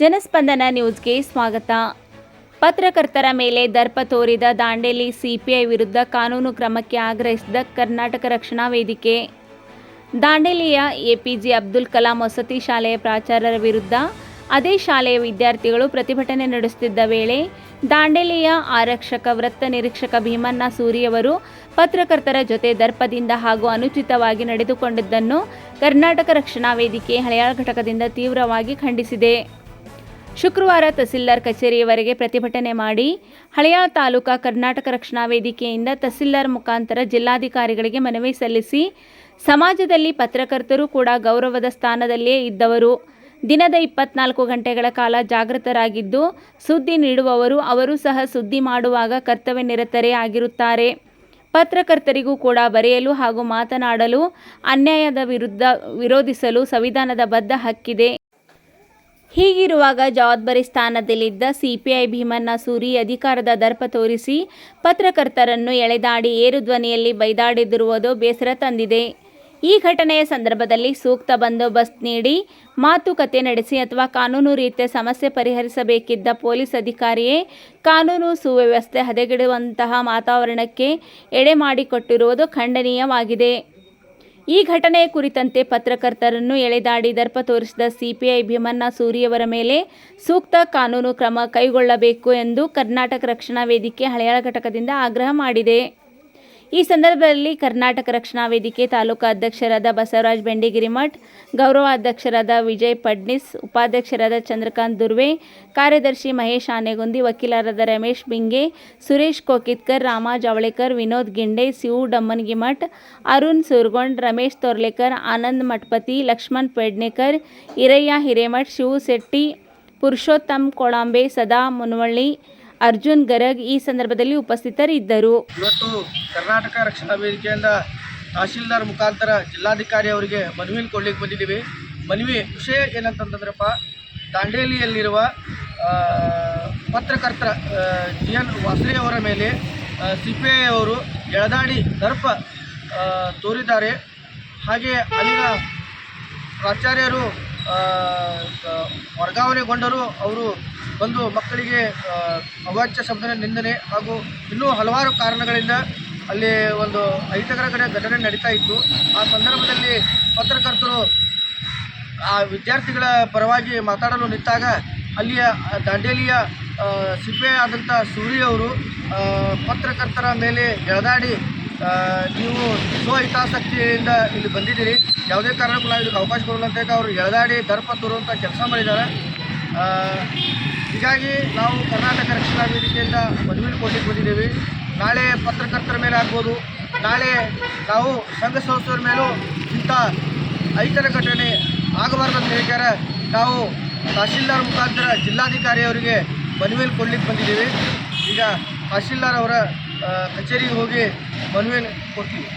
ಜನಸ್ಪಂದನ ನ್ಯೂಸ್ಗೆ ಸ್ವಾಗತ. ಪತ್ರಕರ್ತರ ಮೇಲೆ ದರ್ಪ ತೋರಿದ ದಾಂಡೇಲಿ ಸಿಪಿಐ ವಿರುದ್ಧ ಕಾನೂನು ಕ್ರಮಕ್ಕೆ ಆಗ್ರಹಿಸಿದ ಕರ್ನಾಟಕ ರಕ್ಷಣಾ ವೇದಿಕೆ. ದಾಂಡೇಲಿಯ ಎಪಿಜೆ ಅಬ್ದುಲ್ ಕಲಾಂ ವಸತಿ ಶಾಲೆಯ ಪ್ರಾಚಾರ್ಯರ ವಿರುದ್ಧ ಅದೇ ಶಾಲೆಯ ವಿದ್ಯಾರ್ಥಿಗಳು ಪ್ರತಿಭಟನೆ ನಡೆಸುತ್ತಿದ್ದ ವೇಳೆ ದಾಂಡೇಲಿಯ ಆರಕ್ಷಕ ವೃತ್ತ ನಿರೀಕ್ಷಕ ಭೀಮಣ್ಣ ಸೂರಿಯವರು ಪತ್ರಕರ್ತರ ಜೊತೆ ದರ್ಪದಿಂದ ಹಾಗೂ ಅನುಚಿತವಾಗಿ ನಡೆದುಕೊಂಡಿದ್ದನ್ನು ಕರ್ನಾಟಕ ರಕ್ಷಣಾ ವೇದಿಕೆ ಹಳೆಯ ಘಟಕದಿಂದ ತೀವ್ರವಾಗಿ ಖಂಡಿಸಿದೆ. ಶುಕ್ರವಾರ ತಹಸೀಲ್ದಾರ್ ಕಚೇರಿಯವರೆಗೆ ಪ್ರತಿಭಟನೆ ಮಾಡಿ ಹಳೆಯ ತಾಲೂಕಾ ಕರ್ನಾಟಕ ರಕ್ಷಣಾ ವೇದಿಕೆಯಿಂದ ತಹಸೀಲ್ದಾರ್ ಮುಖಾಂತರ ಜಿಲ್ಲಾಧಿಕಾರಿಗಳಿಗೆ ಮನವಿ ಸಲ್ಲಿಸಿ ಸಮಾಜದಲ್ಲಿ ಪತ್ರಕರ್ತರು ಕೂಡ ಗೌರವದ ಸ್ಥಾನದಲ್ಲಿಯೇ ಇದ್ದವರು. ದಿನದ ಇಪ್ಪತ್ನಾಲ್ಕು ಗಂಟೆಗಳ ಕಾಲ ಜಾಗೃತರಾಗಿದ್ದು ಸುದ್ದಿ ನೀಡುವವರು ಅವರು ಸಹ ಸುದ್ದಿ ಮಾಡುವಾಗ ಕರ್ತವ್ಯ ನಿರತರೇ ಆಗಿರುತ್ತಾರೆ. ಪತ್ರಕರ್ತರಿಗೂ ಕೂಡ ಬರೆಯಲು ಹಾಗೂ ಮಾತನಾಡಲು ಅನ್ಯಾಯದ ವಿರುದ್ಧ ವಿರೋಧಿಸಲು ಸಂವಿಧಾನದ ಬದ್ಧ ಹಕ್ಕಿದೆ. ಹೀಗಿರುವಾಗ ಜವಾಬ್ದಾರಿ ಸ್ಥಾನದಲ್ಲಿದ್ದ ಸಿಪಿಐ ಭೀಮಣ್ಣ ಸೂರಿ ಅಧಿಕಾರದ ದರ್ಪ ತೋರಿಸಿ ಪತ್ರಕರ್ತರನ್ನು ಎಳೆದಾಡಿ ಏರು ಧ್ವನಿಯಲ್ಲಿ ಬೈದಾಡಿದಿರುವುದು ಬೇಸರ ತಂದಿದೆ. ಈ ಘಟನೆಯ ಸಂದರ್ಭದಲ್ಲಿ ಸೂಕ್ತ ಬಂದೋಬಸ್ತ್ ನೀಡಿ ಮಾತುಕತೆ ನಡೆಸಿ ಅಥವಾ ಕಾನೂನು ರೀತಿಯ ಸಮಸ್ಯೆ ಪರಿಹರಿಸಬೇಕಿದ್ದ ಪೊಲೀಸ್ ಅಧಿಕಾರಿಯೇ ಕಾನೂನು ಸುವ್ಯವಸ್ಥೆ ಹದಗೆಡುವಂತಹ ವಾತಾವರಣಕ್ಕೆ ಎಡೆ ಮಾಡಿಕೊಟ್ಟಿರುವುದು ಖಂಡನೀಯವಾಗಿದೆ. ಈ ಘಟನೆ ಕುರಿತಂತೆ ಪತ್ರಕರ್ತರನ್ನು ಎಳೆದಾಡಿ ದರ್ಪ ತೋರಿಸಿದ ಸಿಪಿಐ ಭೀಮಣ್ಣ ಸೂರಿಯವರ ಮೇಲೆ ಸೂಕ್ತ ಕಾನೂನು ಕ್ರಮ ಕೈಗೊಳ್ಳಬೇಕು ಎಂದು ಕರ್ನಾಟಕ ರಕ್ಷಣಾ ವೇದಿಕೆ ಹಳೆಯಾಳ ಘಟಕದಿಂದ ಆಗ್ರಹ ಮಾಡಿದೆ. ಈ ಸಂದರ್ಭದಲ್ಲಿ ಕರ್ನಾಟಕ ರಕ್ಷಣಾ ವೇದಿಕೆ ತಾಲೂಕು ಅಧ್ಯಕ್ಷರಾದ ಬಸವರಾಜ್ ಬೆಂಡಿಗಿರಿಮಠ್ ಗೌರವ ಅಧ್ಯಕ್ಷರಾದ ವಿಜಯ್ ಪಡ್ನಿಸ್, ಉಪಾಧ್ಯಕ್ಷರಾದ ಚಂದ್ರಕಾಂತ್ ದುರ್ವೆ, ಕಾರ್ಯದರ್ಶಿ ಮಹೇಶ್ ಆನೆಗುಂದಿ, ವಕೀಲರಾದ ರಮೇಶ್ ಬಿಂಗೆ, ಸುರೇಶ್ ಕೋಕಿತ್ಕರ್, ರಾಮ ಜವಳೇಕರ್, ವಿನೋದ್ ಗಿಂಡೆ, ಸಿವು ಡಮ್ಮನ್ಗಿಮಠ್ ಅರುಣ್ ಸುರ್ಗೊಂಡ್, ರಮೇಶ್ ತೋರ್ಲೇಕರ್, ಆನಂದ್ ಮಠಪತಿ, ಲಕ್ಷ್ಮಣ್ ಪೆಡ್ನೇಕರ್, ಇರಯ್ಯ ಹಿರೇಮಠ್, ಶಿವು ಶೆಟ್ಟಿ, ಪುರುಷೋತ್ತಮ್ ಕೊಳಾಂಬೆ, ಸದಾ ಮುನವಳ್ಳಿ ಅರ್ಜುನ್ ಗರಗ್ ಈ ಸಂದರ್ಭದಲ್ಲಿ ಉಪಸ್ಥಿತರಿದ್ದರು. ಇವತ್ತು ಕರ್ನಾಟಕ ರಕ್ಷಣಾ ವೇದಿಕೆಯಿಂದ ತಹಶೀಲ್ದಾರ್ ಮುಖಾಂತರ ಜಿಲ್ಲಾಧಿಕಾರಿ ಅವರಿಗೆ ಮನವಿ ಕೊಡ್ಲಿಕ್ಕೆ ಬಂದಿದ್ದೀವಿ. ಮನವಿ ವಿಷಯ ಏನಂತಂದ್ರಪ್ಪ, ದಾಂಡೇಲಿಯಲ್ಲಿರುವ ಪತ್ರಕರ್ತರ ಜಿ ಎನ್ ವಾಸರಿ ಅವರ ಮೇಲೆ ಸಿ ಪಿ ಐ ಅವರು ಎಳದಾಡಿ ದರ್ಪ ತೋರಿದ್ದಾರೆ. ಹಾಗೆ ಅಲ್ಲಿನ ಪ್ರಾಚಾರ್ಯರು ವರ್ಗಾವಣೆಗೊಂಡರು ಅವರು ಬಂದು ಮಕ್ಕಳಿಗೆ ಅವಾಚ್ಯ ಶಬ್ದ ನಿಂದನೆ ಹಾಗೂ ಇನ್ನೂ ಹಲವಾರು ಕಾರಣಗಳಿಂದ ಅಲ್ಲಿ ಒಂದು ಅಹಿತಕರ ಕಡೆ ಘಟನೆ ನಡೀತಾ ಇತ್ತು. ಆ ಸಂದರ್ಭದಲ್ಲಿ ಪತ್ರಕರ್ತರು ಆ ವಿದ್ಯಾರ್ಥಿಗಳ ಪರವಾಗಿ ಮಾತಾಡಲು ನಿಂತಾಗ ಅಲ್ಲಿಯ ದಾಂಡೇಲಿಯ ಸಿ ಪಿ ಐ ಆದಂಥ ಸೂರಿ ಅವರು ಪತ್ರಕರ್ತರ ಮೇಲೆ ಎಳೆದಾಡಿ ನೀವು ಸ್ವಹಿತಾಸಕ್ತಿಯಿಂದ ಇಲ್ಲಿ ಬಂದಿದ್ದೀರಿ. ಯಾವುದೇ ಕಾರಣಕ್ಕೂ ನಾವು ಇದಕ್ಕೆ ಅವಕಾಶ ಕೊಡುವಂತೆ ಅವರು ಎಳೆದಾಡಿ ದರ್ಪ ತೋರುವಂಥ ಕೆಲಸ ಮಾಡಿದ್ದಾರೆ. ಹೀಗಾಗಿ ನಾವು ಕರ್ನಾಟಕ ರಕ್ಷಣಾ ವೇದಿಕೆಯಿಂದ ಮನವಿ ಕೊಡ್ಲಿಕ್ಕೆ ಬಂದಿದ್ದೀವಿ. ನಾಳೆ ಪತ್ರಕರ್ತರ ಮೇಲೆ ಆಗ್ಬೋದು. ನಾಳೆ ನಾವು ಸಂಘ ಸಂಸ್ಥೆಯವ್ರ ಮೇಲೂ ಇಂಥ ಐತರ ಘಟನೆ ಆಗಬಾರ್ದು ಅಂತ ಹೇಳ್ತಾರೆ. ನಾವು ತಹಶೀಲ್ದಾರ್ ಮುಖಾಂತರ ಜಿಲ್ಲಾಧಿಕಾರಿಯವರಿಗೆ ಮನವಿಯಲ್ಲಿ ಕೊಡ್ಲಿಕ್ಕೆ ಬಂದಿದ್ದೀವಿ. ಈಗ ತಹಶೀಲ್ದಾರ್ ಅವರ ಕಚೇರಿಗೆ ಹೋಗಿ Manuel Portillo.